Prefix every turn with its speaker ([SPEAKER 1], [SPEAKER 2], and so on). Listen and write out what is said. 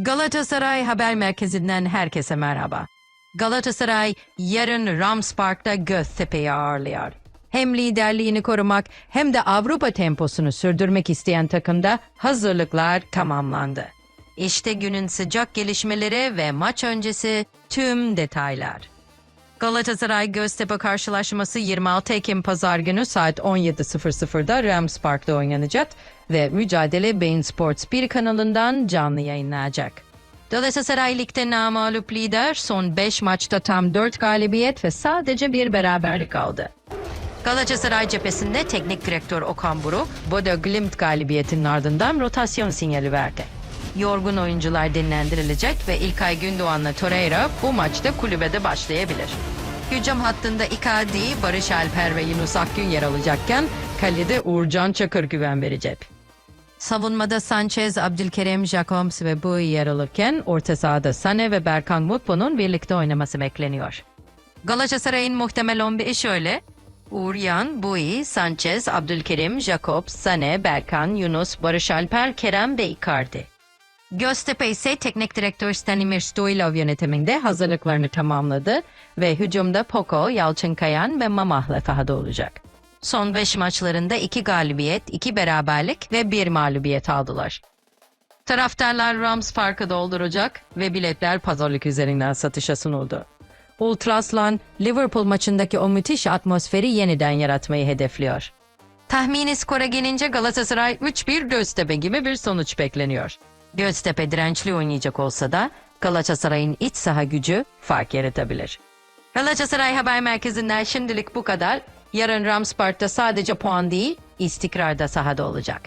[SPEAKER 1] Galatasaray Haber Merkezi'nden herkese merhaba. Galatasaray yarın Rams Park'ta Göztepe'yi ağırlıyor. Hem liderliğini korumak hem de Avrupa temposunu sürdürmek isteyen takımda hazırlıklar tamamlandı. İşte günün sıcak gelişmeleri ve maç öncesi tüm detaylar. Galatasaray Göztepe karşılaşması 26 Ekim Pazar günü saat 17.00'da Rams Park'ta oynanacak ve mücadele Bein Sports 1 kanalından canlı yayınlanacak. Galatasaray Lig'de namalup lider son 5 maçta tam 4 galibiyet ve sadece bir beraberlik aldı. Galatasaray cephesinde teknik direktör Okan Buruk, Bodo Glimt galibiyetinin ardından rotasyon sinyali verdi. Yorgun oyuncular dinlendirilecek ve İlkay Gündoğan'la Torreira bu maçta kulübede başlayabilir. Hücum hattında Icardi, Barış Alper ve Yunus Akgün yer alacakken kalede Uğurcan Çakır güven verecek. Savunmada Sanchez, Abdülkerim, Jacobs ve Bui yer alırken orta sahada Sane ve Berkan Mutlu'nun birlikte oynaması bekleniyor. Galatasaray'ın muhtemel 11'i şöyle. Uğuryan, Bui, Sanchez, Abdülkerim, Jacobs, Sane, Berkan, Yunus, Barış Alper, Kerem ve Icardi. Göztepe ise teknik direktör Stanimir Stoilov yönetiminde hazırlıklarını tamamladı ve hücumda Poko, Yalçın Kayan ve Mamah'la sahada olacak. Son 5 maçlarında 2 galibiyet, 2 beraberlik ve 1 mağlubiyet aldılar. Taraftarlar Rams farkı dolduracak ve biletler pazarlık üzerinden satışa sunuldu. Ultraslan, Liverpool maçındaki o müthiş atmosferi yeniden yaratmayı hedefliyor. Tahmini skora gelince Galatasaray 3-1 Göztepe gibi bir sonuç bekleniyor. Göztepe dirençli oynayacak olsa da Galatasaray'ın iç saha gücü fark yaratabilir. Galatasaray Haber Merkezi'nden şimdilik bu kadar. Yarın Ramspark'ta sadece puan değil, istikrar da sahada olacak.